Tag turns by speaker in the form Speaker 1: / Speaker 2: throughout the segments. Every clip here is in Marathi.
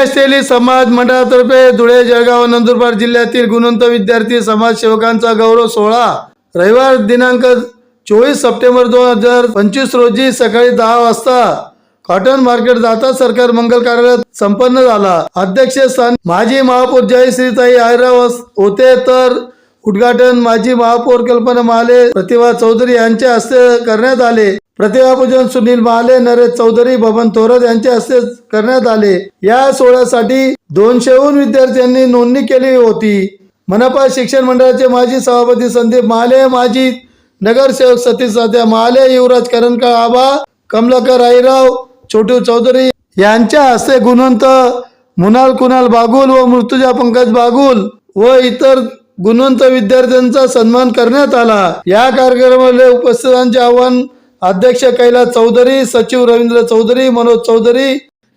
Speaker 1: असलेली समाज मंडळातर्फे धुळे जळगाव नंदुरबार जिल्ह्यातील गुणवंत विद्यार्थी समाजसेवकांचा गौरव सोहळा. रविवार दिनांक चोवीस सप्टेंबर दोन हजार पंचवीस रोजी सकाळी दहा वाजता कॉटन मार्केट दाता सरकार मंगल कार्यालयात संपन्न झाला. अध्यक्षस्थान माजी महापौर जयश्रीताई आयराव होते तर उद्घाटन माजी महापौर कल्पना महाले प्रतिभा चौधरी यांच्या हस्ते करण्यात आले. प्रतिभाभूजन सुनील महाले नरेश चौधरी बबन थोरात यांच्या हस्ते करण्यात आले. या सोहळ्यासाठी दोनशेहून विद्यार्थ्यांनी नोंदणी केली होती. मनपा शिक्षण मंडळाचे माजी सभापती संदीप महाले माजी नगरसेवक सतीश साध्या महाले युवराज करणकाळ आबा कमलाकर आईराव छोटू चौधरी यांच्या हस्ते गुणवंत मुनाल कुणाल बागुल व मृत्युजा पंकज बागुल व इतर गुणवंत विद्यार्थ्यांचा सन्मान करण्यात आला. या कार्यक्रमाला उपस्थितांचे आव्हान अध्यक्ष कैलास चौधरी सचिव रवींद्र चौधरी मनोज चौधरी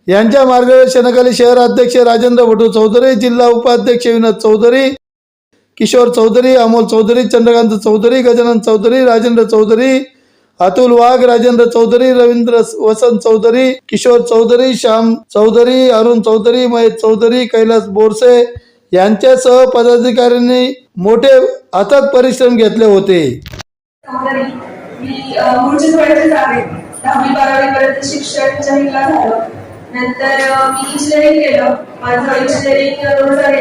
Speaker 1: यांच्या मार्गदर्शनाखाली शहर अध्यक्ष राजेंद्र भटू चौधरी जिल्हा उपाध्यक्ष विनोद चौधरी किशोर चौधरी अमोल चौधरी चंद्रकांत चौधरी गजानन चौधरी राजेंद्र चौधरी अतुल वाघ राजेंद्र चौधरी रवींद्र वसंत चौधरी किशोर चौधरी श्याम चौधरी अरुण चौधरी महेश चौधरी कैलास बोरसे यांच्यासह पदाधिकाऱ्यांनी मोठे अथक परिश्रम घेतले होते.
Speaker 2: मी अ, मूळचीच वाड्याचीच आहे. दहावी बारावी पर्यंत शिक्षण जमीनला झालं. नंतर मी इंजिनिअरिंग केलं. माझं इंजिनिअरिंग दोन हजार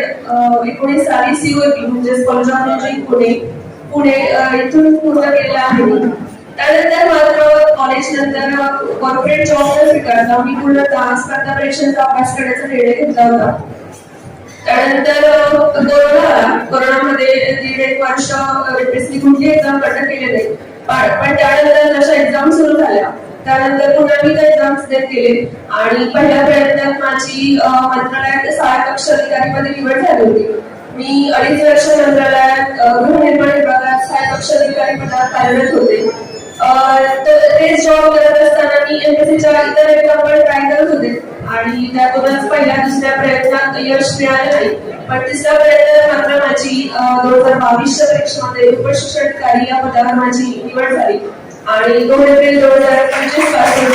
Speaker 2: एकोणीस साली सीओपी म्हणजे college of engineering Pune. Pune इथून पूर्ण केलेलं आहे. त्यानंतर मात्र कॉलेज नंतर कॉर्पोरेट जॉब स्वीकारला. मी पूर्ण स्पर्धा परीक्षांचा अभ्यास करण्याचा निर्णय घेतला होता. त्यानंतर कोरोना आला. कोरोनामध्ये दीड एक वर्ष रिप्रेसली कुठली एक्झाम कंडक्ट केले नाही पण पण त्यानंतर जशा एक्झाम सुरू झाल्या त्यानंतर पुन्हा मी त्या एक्झाम्स देत गेले आणि पहिल्या प्रयत्नात माझी मंत्रालयात सहाय्यक कक्ष अधिकारी मध्ये निवड झाली होती. मी अडीच वर्ष मंत्रालयात गृहनिर्माण विभागात सहाय्यक कक्ष अधिकारी पदात कार्यरत होते. तर तेच जॉब करत असताना मी एमएससीच्या इतर एक्झाम पण ट्राय करत होते. आणि त्यातूनच पहिल्या दुसऱ्या प्रयत्नात यश मिळालं नाही. पण तिसऱ्या प्रयत्नात मात्र माझी दोन हजार बावीसच्या परीक्षेमध्ये उपशिक्षण कार्य या पदावर माझी निवड झाली. आणि दोन एप्रिल दोन हजार पंचवीसपासून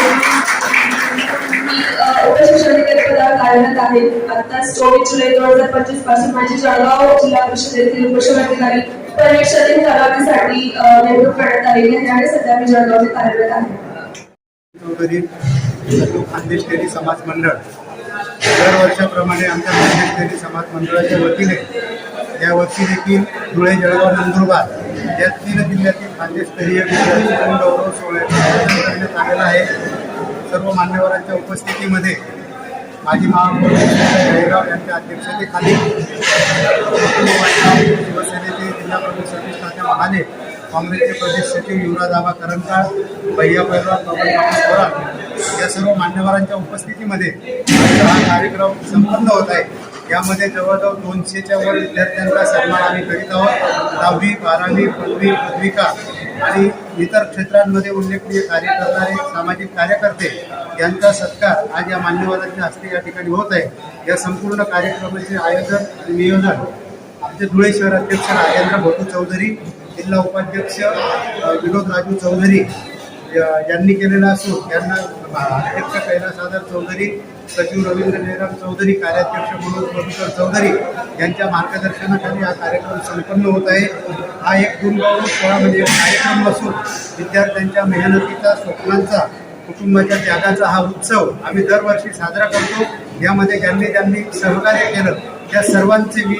Speaker 2: मी उपशिक्षण अधिकारी पदावर कार्यरत आहे. आता चोवीस जुलै दोन हजार पंचवीसपासून माझी जळगाव जिल्हा परिषदेतील उपशिक्षण अधिकारी परीक्षेतील तलाठीसाठी अ, नेमणूक करण्यात आलेली आहे आणि सध्या मी जळगावचे कार्यरत आहे.
Speaker 3: चौधरी समाज मंडळ. दरवर्षाप्रमाणे आमच्या खानदेश समाज मंडळाच्या वतीने यावर्षी देखील धुळे जळगाव नंदुरबार या तीन जिल्ह्यातील खानदेशस्तरीय विद्यार्थी गौरव सोहळ्याचे आयोजन करण्यात आलेलं आहे. सर्व मान्यवरांच्या उपस्थितीमध्ये माजी महापौर जयराव यांच्या अध्यक्षतेखाली शिवसेनेचे जिल्हा प्रमुख सतीश तात्या महाले काँग्रेसचे प्रदेश सचिव युवराज आबा करंकाळ भैया पैलवान बाबा थोरात या सर्व मान्यवरांच्या उपस्थितीमध्ये हा कार्यक्रम संपन्न होत आहे. यामध्ये जवळजवळ दोनशेच्या वर विद्यार्थ्यांचा सन्मान आम्ही करीत आहोत. दहावी बारावी पदवी पदविका आणि इतर क्षेत्रांमध्ये उल्लेखनीय कार्य करणारे सामाजिक कार्यकर्ते यांचा सत्कार आज या मान्यवरांच्या हस्ते या ठिकाणी होत आहे. या संपूर्ण कार्यक्रमाचे आयोजन आणि नियोजन ते धुळे शहर अध्यक्ष राजेंद्र भटू चौधरी जिल्हा उपाध्यक्ष विनोद राजू चौधरी यांनी केलेला असून यांना अध्यक्ष कैलास आधार चौधरी सचिव रवींद्र जयराम चौधरी कार्याध्यक्ष म्हणून प्रभूकर चौधरी यांच्या मार्गदर्शनाखाली हा कार्यक्रम संपन्न होत आहे. हा एक गुणगौरव सोहळा म्हणजे कार्यक्रम असून विद्यार्थ्यांच्या मेहनतीचा स्वप्नांचा कुटुंबाच्या त्यागाचा हा उत्सव आम्ही दरवर्षी साजरा करतो. यामध्ये ज्यांनी ज्यांनी सहकार्य केलं त्या सर्वांचे मी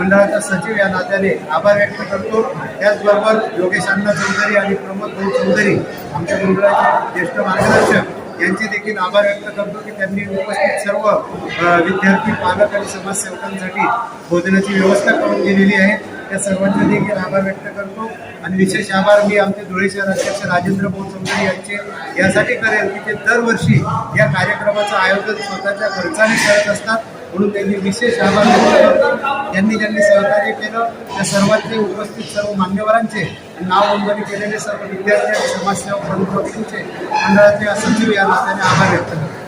Speaker 3: मंडळाचा सचिव या नात्याने आभार व्यक्त करतो. त्याचबरोबर योगेश अण्णा चौधरी आणि प्रमोद भाऊ चौधरी आमच्या मंडळाचे ज्येष्ठ मार्गदर्शक यांचे देखील आभार व्यक्त करतो की त्यांनी उपस्थित सर्व विद्यार्थी पालक आणि समाजसेवकांसाठी भोजनाची व्यवस्था करून दिलेली आहे. त्या सर्वांचे देखील आभार व्यक्त करतो. आणि विशेष आभार मी आमचे धुळे शहर अध्यक्ष राजेंद्र भाऊ चौधरी यांचे यासाठी करेल की ते दरवर्षी या कार्यक्रमाचं आयोजन स्वतःच्या खर्चाने करत असतात. म्हणून त्यांनी विशेष आभार व्यक्त करतो. ज्यांनी सहकार्य केलं त्या सर्वांचे उपस्थित सर्व मान्यवरांचे नाव नोंदणी केलेले सर्व विद्यार्थी आणि समाजसेवक प्रमुख व्यक्तींचे मंडळाचे सचिव या नात्याने आभार व्यक्त करतो.